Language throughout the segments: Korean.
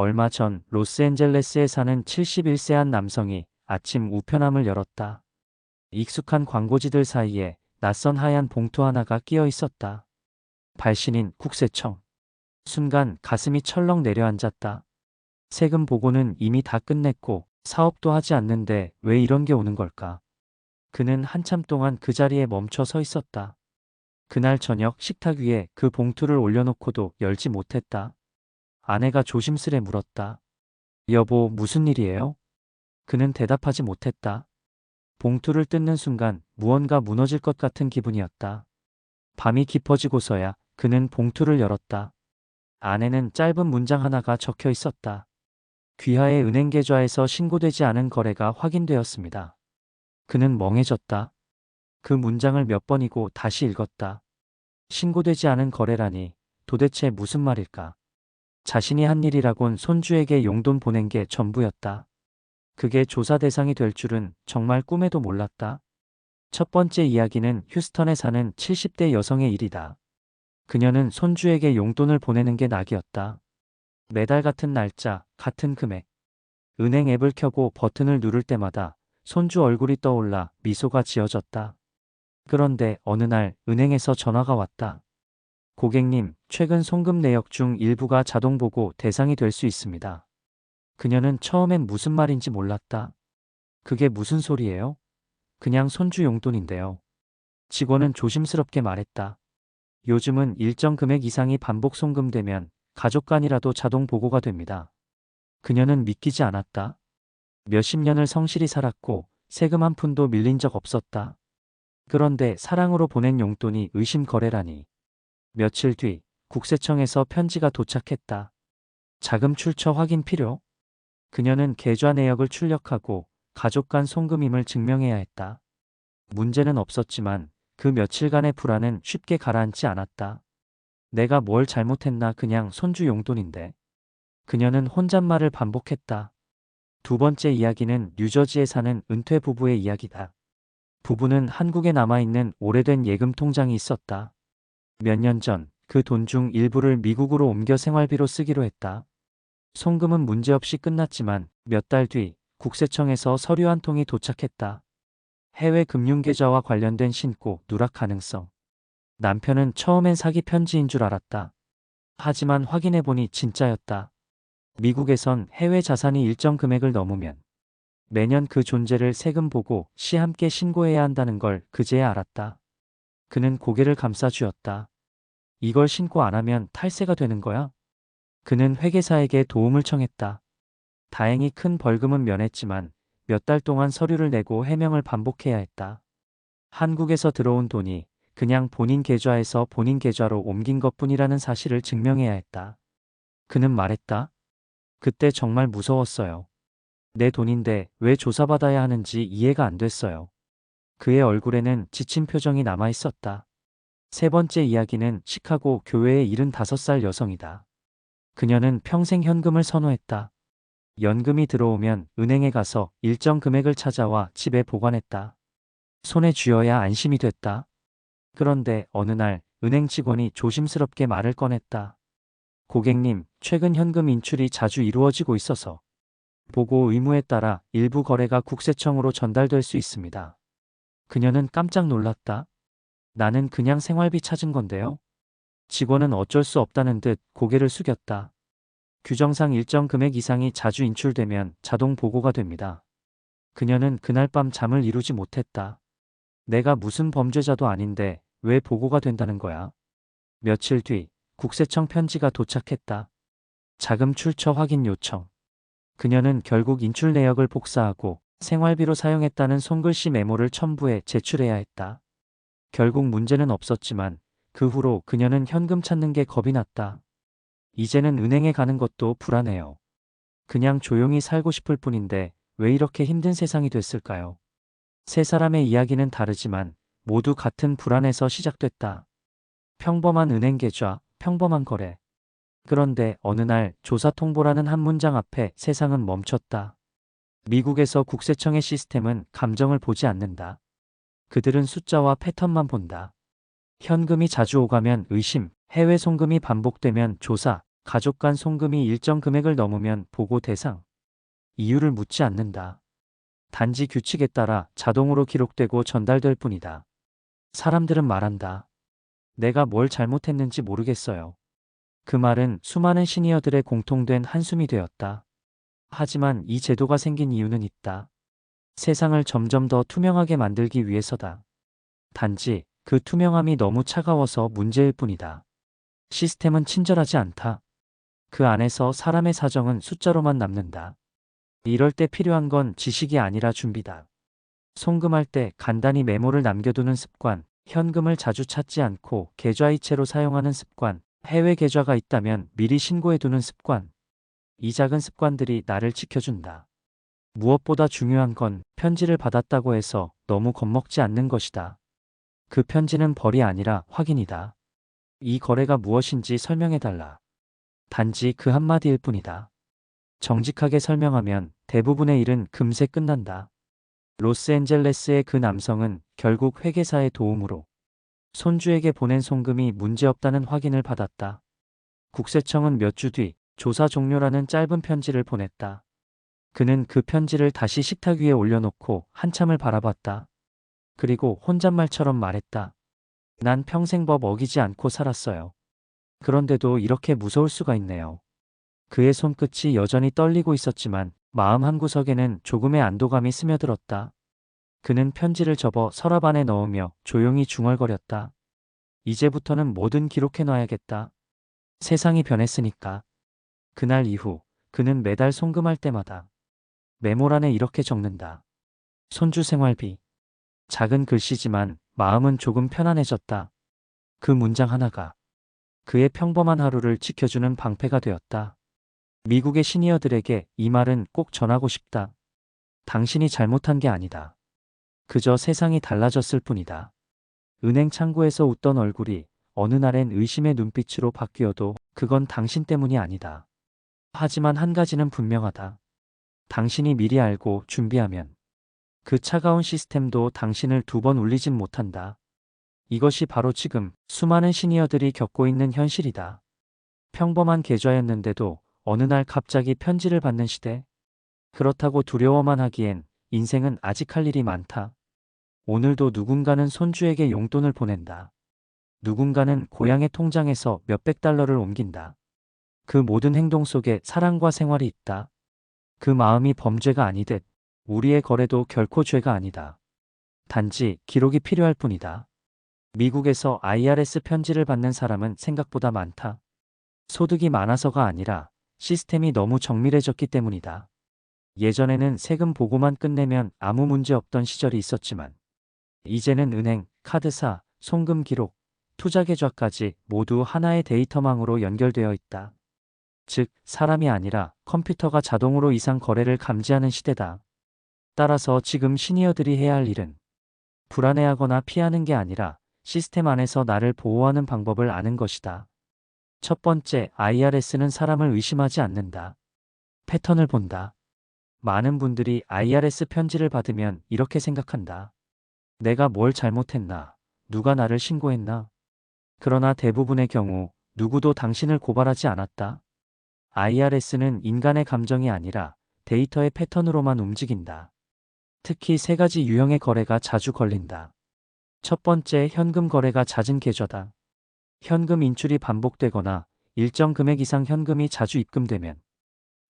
얼마 전 로스앤젤레스에 사는 71세 한 남성이 아침 우편함을 열었다. 익숙한 광고지들 사이에 낯선 하얀 봉투 하나가 끼어 있었다. 발신인 국세청. 순간 가슴이 철렁 내려앉았다. 세금 보고는 이미 다 끝냈고 사업도 하지 않는데 왜 이런 게 오는 걸까? 그는 한참 동안 그 자리에 멈춰 서 있었다. 그날 저녁 식탁 위에 그 봉투를 올려놓고도 열지 못했다. 아내가 조심스레 물었다. 여보, 무슨 일이에요? 그는 대답하지 못했다. 봉투를 뜯는 순간 무언가 무너질 것 같은 기분이었다. 밤이 깊어지고서야 그는 봉투를 열었다. 안에는 짧은 문장 하나가 적혀 있었다. 귀하의 은행 계좌에서 신고되지 않은 거래가 확인되었습니다. 그는 멍해졌다. 그 문장을 몇 번이고 다시 읽었다. 신고되지 않은 거래라니 도대체 무슨 말일까? 자신이 한 일이라곤 손주에게 용돈 보낸 게 전부였다. 그게 조사 대상이 될 줄은 정말 꿈에도 몰랐다. 첫 번째 이야기는 휴스턴에 사는 70대 여성의 일이다. 그녀는 손주에게 용돈을 보내는 게 낙이었다. 매달 같은 날짜, 같은 금액. 은행 앱을 켜고 버튼을 누를 때마다 손주 얼굴이 떠올라 미소가 지어졌다. 그런데 어느 날 은행에서 전화가 왔다. 고객님, 최근 송금 내역 중 일부가 자동 보고 대상이 될 수 있습니다. 그녀는 처음엔 무슨 말인지 몰랐다. 그게 무슨 소리예요? 그냥 손주 용돈인데요. 직원은 조심스럽게 말했다. 요즘은 일정 금액 이상이 반복 송금되면 가족 간이라도 자동 보고가 됩니다. 그녀는 믿기지 않았다. 몇십 년을 성실히 살았고 세금 한 푼도 밀린 적 없었다. 그런데 사랑으로 보낸 용돈이 의심 거래라니. 며칠 뒤 국세청에서 편지가 도착했다. 자금 출처 확인 필요? 그녀는 계좌 내역을 출력하고 가족 간 송금임을 증명해야 했다. 문제는 없었지만 그 며칠간의 불안은 쉽게 가라앉지 않았다. 내가 뭘 잘못했나 그냥 손주 용돈인데. 그녀는 혼잣말을 반복했다. 두 번째 이야기는 뉴저지에 사는 은퇴 부부의 이야기다. 부부는 한국에 남아있는 오래된 예금 통장이 있었다. 몇 년 전 그 돈 중 일부를 미국으로 옮겨 생활비로 쓰기로 했다. 송금은 문제없이 끝났지만 몇 달 뒤 국세청에서 서류 한 통이 도착했다. 해외 금융계좌와 관련된 신고, 누락 가능성. 남편은 처음엔 사기 편지인 줄 알았다. 하지만 확인해보니 진짜였다. 미국에선 해외 자산이 일정 금액을 넘으면 매년 그 존재를 세금 보고 시 함께 신고해야 한다는 걸 그제야 알았다. 그는 고개를 감싸 쥐었다. 이걸 신고 안 하면 탈세가 되는 거야? 그는 회계사에게 도움을 청했다. 다행히 큰 벌금은 면했지만 몇 달 동안 서류를 내고 해명을 반복해야 했다. 한국에서 들어온 돈이 그냥 본인 계좌에서 본인 계좌로 옮긴 것 뿐이라는 사실을 증명해야 했다. 그는 말했다. 그때 정말 무서웠어요. 내 돈인데 왜 조사받아야 하는지 이해가 안 됐어요. 그의 얼굴에는 지친 표정이 남아 있었다. 세 번째 이야기는 시카고 교회의 75살 여성이다. 그녀는 평생 현금을 선호했다. 연금이 들어오면 은행에 가서 일정 금액을 찾아와 집에 보관했다. 손에 쥐어야 안심이 됐다. 그런데 어느 날 은행 직원이 조심스럽게 말을 꺼냈다. 고객님, 최근 현금 인출이 자주 이루어지고 있어서 보고 의무에 따라 일부 거래가 국세청으로 전달될 수 있습니다. 그녀는 깜짝 놀랐다. 나는 그냥 생활비 찾은 건데요. 직원은 어쩔 수 없다는 듯 고개를 숙였다. 규정상 일정 금액 이상이 자주 인출되면 자동 보고가 됩니다. 그녀는 그날 밤 잠을 이루지 못했다. 내가 무슨 범죄자도 아닌데 왜 보고가 된다는 거야? 며칠 뒤 국세청 편지가 도착했다. 자금 출처 확인 요청. 그녀는 결국 인출 내역을 복사하고 생활비로 사용했다는 손글씨 메모를 첨부해 제출해야 했다. 결국 문제는 없었지만 그 후로 그녀는 현금 찾는 게 겁이 났다. 이제는 은행에 가는 것도 불안해요. 그냥 조용히 살고 싶을 뿐인데 왜 이렇게 힘든 세상이 됐을까요? 세 사람의 이야기는 다르지만 모두 같은 불안에서 시작됐다. 평범한 은행 계좌, 평범한 거래. 그런데 어느 날 조사 통보라는 한 문장 앞에 세상은 멈췄다. 미국에서 국세청의 시스템은 감정을 보지 않는다. 그들은 숫자와 패턴만 본다. 현금이 자주 오가면 의심, 해외 송금이 반복되면 조사, 가족 간 송금이 일정 금액을 넘으면 보고 대상. 이유를 묻지 않는다. 단지 규칙에 따라 자동으로 기록되고 전달될 뿐이다. 사람들은 말한다. 내가 뭘 잘못했는지 모르겠어요. 그 말은 수많은 시니어들의 공통된 한숨이 되었다. 하지만 이 제도가 생긴 이유는 있다. 세상을 점점 더 투명하게 만들기 위해서다. 단지 그 투명함이 너무 차가워서 문제일 뿐이다. 시스템은 친절하지 않다. 그 안에서 사람의 사정은 숫자로만 남는다. 이럴 때 필요한 건 지식이 아니라 준비다. 송금할 때 간단히 메모를 남겨두는 습관, 현금을 자주 찾지 않고 계좌이체로 사용하는 습관, 해외 계좌가 있다면 미리 신고해두는 습관. 이 작은 습관들이 나를 지켜준다. 무엇보다 중요한 건 편지를 받았다고 해서 너무 겁먹지 않는 것이다. 그 편지는 벌이 아니라 확인이다. 이 거래가 무엇인지 설명해달라. 단지 그 한마디일 뿐이다. 정직하게 설명하면 대부분의 일은 금세 끝난다. 로스앤젤레스의 그 남성은 결국 회계사의 도움으로 손주에게 보낸 송금이 문제없다는 확인을 받았다. 국세청은 몇 주 뒤 조사 종료라는 짧은 편지를 보냈다. 그는 그 편지를 다시 식탁 위에 올려놓고 한참을 바라봤다. 그리고 혼잣말처럼 말했다. 난 평생 법 어기지 않고 살았어요. 그런데도 이렇게 무서울 수가 있네요. 그의 손끝이 여전히 떨리고 있었지만 마음 한구석에는 조금의 안도감이 스며들었다. 그는 편지를 접어 서랍 안에 넣으며 조용히 중얼거렸다. 이제부터는 뭐든 기록해놔야겠다. 세상이 변했으니까. 그날 이후 그는 매달 송금할 때마다 메모란에 이렇게 적는다. 손주 생활비. 작은 글씨지만 마음은 조금 편안해졌다. 그 문장 하나가 그의 평범한 하루를 지켜주는 방패가 되었다. 미국의 시니어들에게 이 말은 꼭 전하고 싶다. 당신이 잘못한 게 아니다. 그저 세상이 달라졌을 뿐이다. 은행 창구에서 웃던 얼굴이 어느 날엔 의심의 눈빛으로 바뀌어도 그건 당신 때문이 아니다. 하지만 한 가지는 분명하다. 당신이 미리 알고 준비하면 그 차가운 시스템도 당신을 두 번 울리진 못한다. 이것이 바로 지금 수많은 시니어들이 겪고 있는 현실이다. 평범한 계좌였는데도 어느 날 갑자기 편지를 받는 시대. 그렇다고 두려워만 하기엔 인생은 아직 할 일이 많다. 오늘도 누군가는 손주에게 용돈을 보낸다. 누군가는 고향의 통장에서 몇백 달러를 옮긴다. 그 모든 행동 속에 사랑과 생활이 있다. 그 마음이 범죄가 아니듯 우리의 거래도 결코 죄가 아니다. 단지 기록이 필요할 뿐이다. 미국에서 IRS 편지를 받는 사람은 생각보다 많다. 소득이 많아서가 아니라 시스템이 너무 정밀해졌기 때문이다. 예전에는 세금 보고만 끝내면 아무 문제 없던 시절이 있었지만 이제는 은행, 카드사, 송금 기록, 투자 계좌까지 모두 하나의 데이터망으로 연결되어 있다. 즉, 사람이 아니라 컴퓨터가 자동으로 이상 거래를 감지하는 시대다. 따라서 지금 시니어들이 해야 할 일은 불안해하거나 피하는 게 아니라 시스템 안에서 나를 보호하는 방법을 아는 것이다. 첫 번째, IRS는 사람을 의심하지 않는다. 패턴을 본다. 많은 분들이 IRS 편지를 받으면 이렇게 생각한다. 내가 뭘 잘못했나? 누가 나를 신고했나? 그러나 대부분의 경우 누구도 당신을 고발하지 않았다. IRS는 인간의 감정이 아니라 데이터의 패턴으로만 움직인다. 특히 세 가지 유형의 거래가 자주 걸린다. 첫 번째, 현금 거래가 잦은 계좌다. 현금 인출이 반복되거나 일정 금액 이상 현금이 자주 입금되면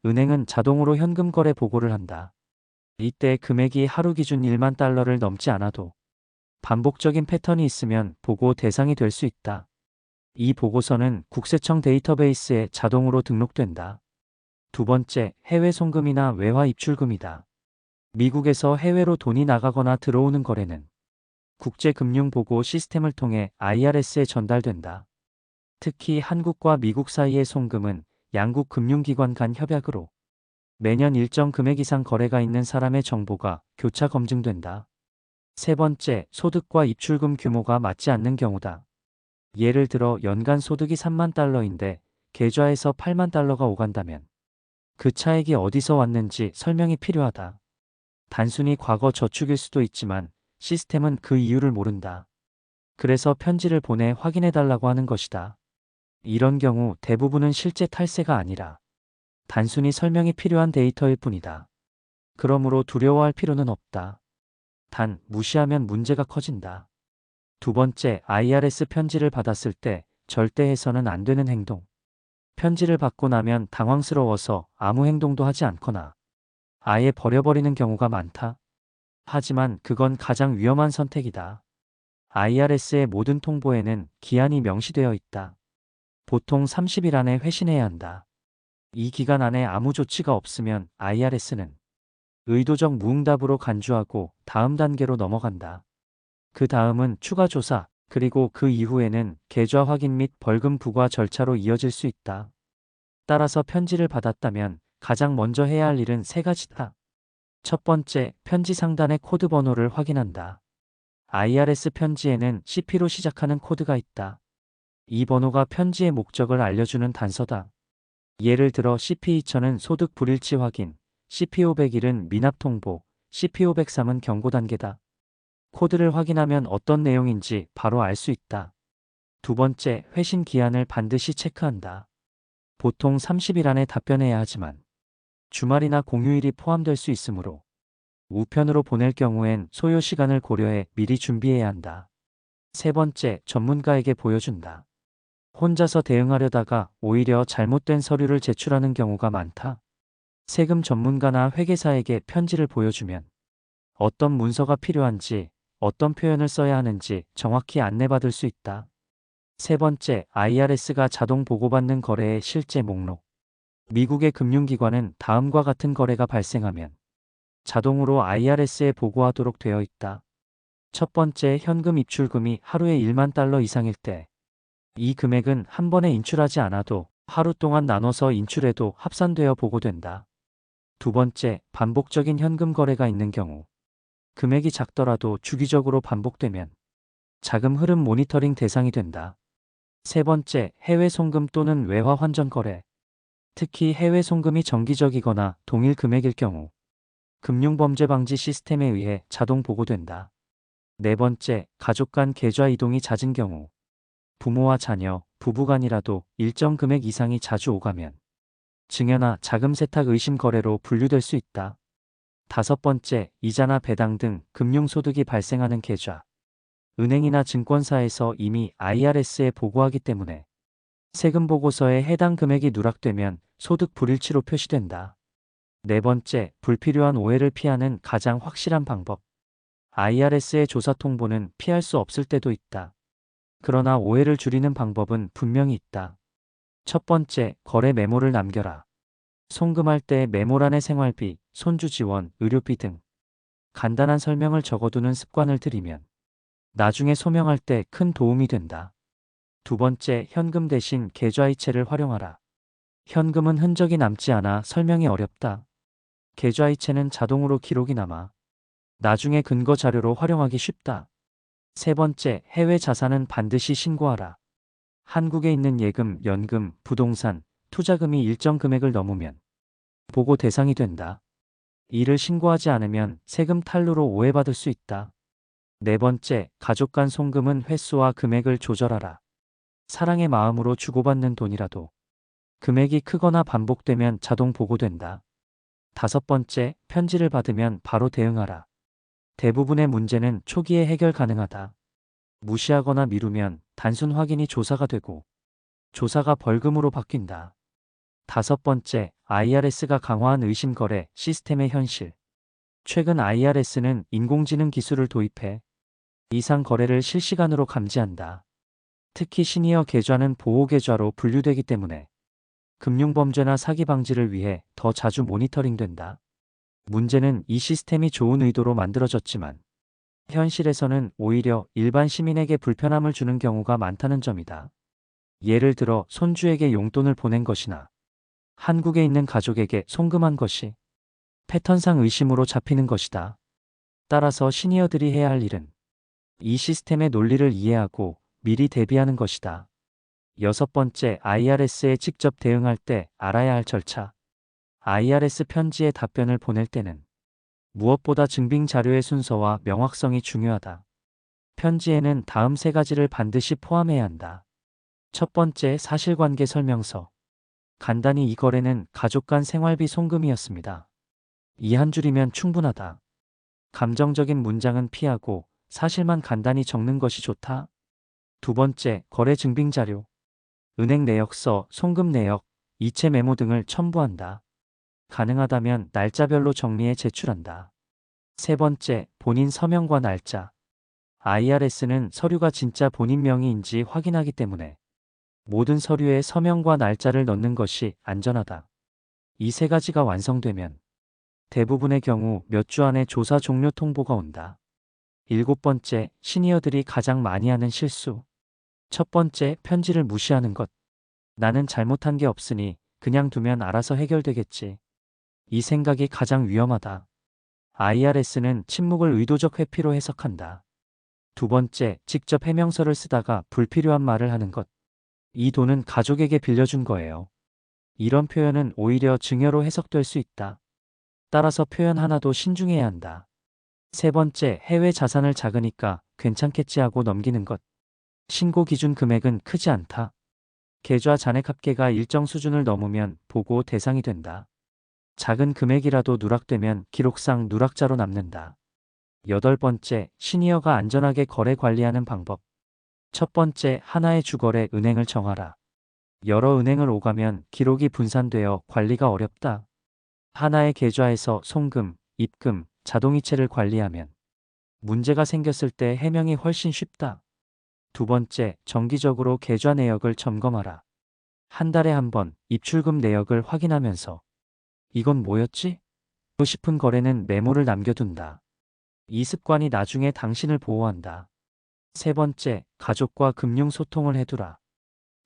은행은 자동으로 현금 거래 보고를 한다. 이때 금액이 하루 기준 1만 달러를 넘지 않아도 반복적인 패턴이 있으면 보고 대상이 될 수 있다. 이 보고서는 국세청 데이터베이스에 자동으로 등록된다. 두 번째, 해외 송금이나 외화 입출금이다. 미국에서 해외로 돈이 나가거나 들어오는 거래는 국제금융보고 시스템을 통해 IRS에 전달된다. 특히 한국과 미국 사이의 송금은 양국 금융기관 간 협약으로 매년 일정 금액 이상 거래가 있는 사람의 정보가 교차 검증된다. 세 번째, 소득과 입출금 규모가 맞지 않는 경우다. 예를 들어 연간 소득이 3만 달러인데 계좌에서 8만 달러가 오간다면 그 차액이 어디서 왔는지 설명이 필요하다. 단순히 과거 저축일 수도 있지만 시스템은 그 이유를 모른다. 그래서 편지를 보내 확인해 달라고 하는 것이다. 이런 경우 대부분은 실제 탈세가 아니라 단순히 설명이 필요한 데이터일 뿐이다. 그러므로 두려워할 필요는 없다. 단, 무시하면 문제가 커진다. 두 번째, IRS 편지를 받았을 때 절대 해서는 안 되는 행동. 편지를 받고 나면 당황스러워서 아무 행동도 하지 않거나 아예 버려버리는 경우가 많다. 하지만 그건 가장 위험한 선택이다. IRS의 모든 통보에는 기한이 명시되어 있다. 보통 30일 안에 회신해야 한다. 이 기간 안에 아무 조치가 없으면 IRS는 의도적 무응답으로 간주하고 다음 단계로 넘어간다. 그 다음은 추가 조사, 그리고 그 이후에는 계좌 확인 및 벌금 부과 절차로 이어질 수 있다. 따라서 편지를 받았다면 가장 먼저 해야 할 일은 세 가지다. 첫 번째, 편지 상단의 코드 번호를 확인한다. IRS 편지에는 CP로 시작하는 코드가 있다. 이 번호가 편지의 목적을 알려주는 단서다. 예를 들어 CP2000은 소득 불일치 확인, CP501은 미납 통보, CP503은 경고 단계다. 코드를 확인하면 어떤 내용인지 바로 알 수 있다. 두 번째, 회신 기한을 반드시 체크한다. 보통 30일 안에 답변해야 하지만 주말이나 공휴일이 포함될 수 있으므로 우편으로 보낼 경우엔 소요 시간을 고려해 미리 준비해야 한다. 세 번째, 전문가에게 보여준다. 혼자서 대응하려다가 오히려 잘못된 서류를 제출하는 경우가 많다. 세금 전문가나 회계사에게 편지를 보여주면 어떤 문서가 필요한지, 어떤 표현을 써야 하는지 정확히 안내받을 수 있다. 세 번째, IRS가 자동 보고받는 거래의 실제 목록. 미국의 금융기관은 다음과 같은 거래가 발생하면 자동으로 IRS에 보고하도록 되어 있다. 첫 번째, 현금 입출금이 하루에 1만 달러 이상일 때, 이 금액은 한 번에 인출하지 않아도 하루 동안 나눠서 인출해도 합산되어 보고된다. 두 번째, 반복적인 현금 거래가 있는 경우, 금액이 작더라도 주기적으로 반복되면 자금 흐름 모니터링 대상이 된다. 세 번째, 해외 송금 또는 외화 환전 거래. 특히 해외 송금이 정기적이거나 동일 금액일 경우 금융범죄 방지 시스템에 의해 자동 보고된다. 네 번째, 가족 간 계좌 이동이 잦은 경우 부모와 자녀, 부부간이라도 일정 금액 이상이 자주 오가면 증여나 자금 세탁 의심 거래로 분류될 수 있다. 다섯 번째, 이자나 배당 등 금융소득이 발생하는 계좌. 은행이나 증권사에서 이미 IRS에 보고하기 때문에 세금 보고서에 해당 금액이 누락되면 소득 불일치로 표시된다. 네 번째, 불필요한 오해를 피하는 가장 확실한 방법. IRS의 조사 통보는 피할 수 없을 때도 있다. 그러나 오해를 줄이는 방법은 분명히 있다. 첫 번째, 거래 메모를 남겨라. 송금할 때 메모란에 생활비, 손주 지원, 의료비 등 간단한 설명을 적어두는 습관을 들이면 나중에 소명할 때 큰 도움이 된다. 두 번째, 현금 대신 계좌이체를 활용하라. 현금은 흔적이 남지 않아 설명이 어렵다. 계좌이체는 자동으로 기록이 남아 나중에 근거 자료로 활용하기 쉽다. 세 번째, 해외 자산은 반드시 신고하라. 한국에 있는 예금, 연금, 부동산, 투자금이 일정 금액을 넘으면 보고 대상이 된다. 이를 신고하지 않으면 세금 탈루로 오해받을 수 있다. 네 번째, 가족 간 송금은 횟수와 금액을 조절하라. 사랑의 마음으로 주고받는 돈이라도 금액이 크거나 반복되면 자동 보고된다. 다섯 번째, 편지를 받으면 바로 대응하라. 대부분의 문제는 초기에 해결 가능하다. 무시하거나 미루면 단순 확인이 조사가 되고 조사가 벌금으로 바뀐다. 다섯 번째, IRS가 강화한 의심 거래 시스템의 현실. 최근 IRS는 인공지능 기술을 도입해 이상 거래를 실시간으로 감지한다. 특히 시니어 계좌는 보호 계좌로 분류되기 때문에 금융범죄나 사기 방지를 위해 더 자주 모니터링된다. 문제는 이 시스템이 좋은 의도로 만들어졌지만 현실에서는 오히려 일반 시민에게 불편함을 주는 경우가 많다는 점이다. 예를 들어 손주에게 용돈을 보낸 것이나 한국에 있는 가족에게 송금한 것이 패턴상 의심으로 잡히는 것이다. 따라서 시니어들이 해야 할 일은 이 시스템의 논리를 이해하고 미리 대비하는 것이다. 여섯 번째, IRS에 직접 대응할 때 알아야 할 절차. IRS 편지에 답변을 보낼 때는 무엇보다 증빙 자료의 순서와 명확성이 중요하다. 편지에는 다음 세 가지를 반드시 포함해야 한다. 첫 번째 사실관계 설명서. 간단히 이 거래는 가족 간 생활비 송금이었습니다. 이 한 줄이면 충분하다. 감정적인 문장은 피하고 사실만 간단히 적는 것이 좋다. 두 번째, 거래 증빙 자료. 은행 내역서, 송금 내역, 이체 메모 등을 첨부한다. 가능하다면 날짜별로 정리해 제출한다. 세 번째, 본인 서명과 날짜. IRS는 서류가 진짜 본인 명의인지 확인하기 때문에 모든 서류에 서명과 날짜를 넣는 것이 안전하다. 이 세 가지가 완성되면 대부분의 경우 몇 주 안에 조사 종료 통보가 온다. 일곱 번째, 시니어들이 가장 많이 하는 실수. 첫 번째, 편지를 무시하는 것. 나는 잘못한 게 없으니 그냥 두면 알아서 해결되겠지. 이 생각이 가장 위험하다. IRS는 침묵을 의도적 회피로 해석한다. 두 번째, 직접 해명서를 쓰다가 불필요한 말을 하는 것. 이 돈은 가족에게 빌려준 거예요. 이런 표현은 오히려 증여로 해석될 수 있다. 따라서 표현 하나도 신중해야 한다. 세 번째, 해외 자산을 작으니까 괜찮겠지 하고 넘기는 것. 신고 기준 금액은 크지 않다. 계좌 잔액 합계가 일정 수준을 넘으면 보고 대상이 된다. 작은 금액이라도 누락되면 기록상 누락자로 남는다. 여덟 번째, 시니어가 안전하게 거래 관리하는 방법. 첫 번째, 하나의 주거래 은행을 정하라. 여러 은행을 오가면 기록이 분산되어 관리가 어렵다. 하나의 계좌에서 송금, 입금, 자동이체를 관리하면 문제가 생겼을 때 해명이 훨씬 쉽다. 두 번째, 정기적으로 계좌 내역을 점검하라. 한 달에 한 번 입출금 내역을 확인하면서 이건 뭐였지? 고 싶은 거래는 메모를 남겨둔다. 이 습관이 나중에 당신을 보호한다. 세 번째, 가족과 금융 소통을 해두라.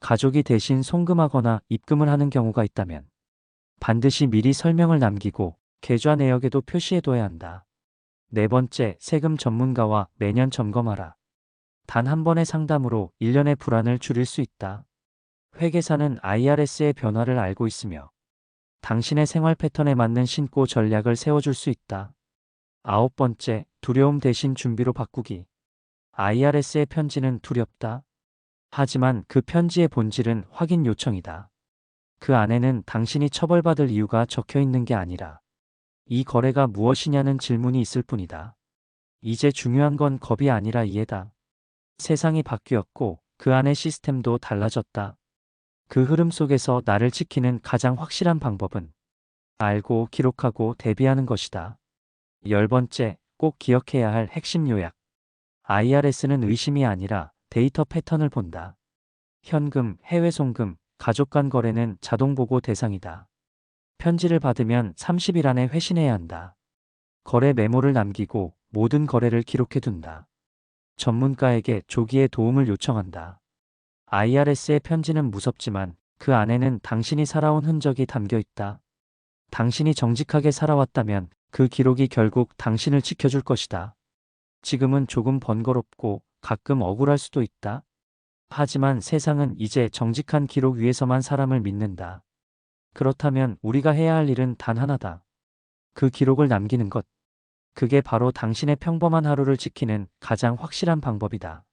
가족이 대신 송금하거나 입금을 하는 경우가 있다면 반드시 미리 설명을 남기고 계좌 내역에도 표시해둬야 한다. 네 번째, 세금 전문가와 매년 점검하라. 단 한 번의 상담으로 1년의 불안을 줄일 수 있다. 회계사는 IRS의 변화를 알고 있으며 당신의 생활 패턴에 맞는 신고 전략을 세워줄 수 있다. 아홉 번째, 두려움 대신 준비로 바꾸기. IRS의 편지는 두렵다. 하지만 그 편지의 본질은 확인 요청이다. 그 안에는 당신이 처벌받을 이유가 적혀 있는 게 아니라 이 거래가 무엇이냐는 질문이 있을 뿐이다. 이제 중요한 건 겁이 아니라 이해다. 세상이 바뀌었고 그 안의 시스템도 달라졌다. 그 흐름 속에서 나를 지키는 가장 확실한 방법은 알고 기록하고 대비하는 것이다. 열 번째, 꼭 기억해야 할 핵심 요약. IRS는 의심이 아니라 데이터 패턴을 본다. 현금, 해외 송금, 가족 간 거래는 자동 보고 대상이다. 편지를 받으면 30일 안에 회신해야 한다. 거래 메모를 남기고 모든 거래를 기록해 둔다. 전문가에게 조기에 도움을 요청한다. IRS의 편지는 무섭지만 그 안에는 당신이 살아온 흔적이 담겨 있다. 당신이 정직하게 살아왔다면 그 기록이 결국 당신을 지켜줄 것이다. 지금은 조금 번거롭고 가끔 억울할 수도 있다. 하지만 세상은 이제 정직한 기록 위에서만 사람을 믿는다. 그렇다면 우리가 해야 할 일은 단 하나다. 그 기록을 남기는 것. 그게 바로 당신의 평범한 하루를 지키는 가장 확실한 방법이다.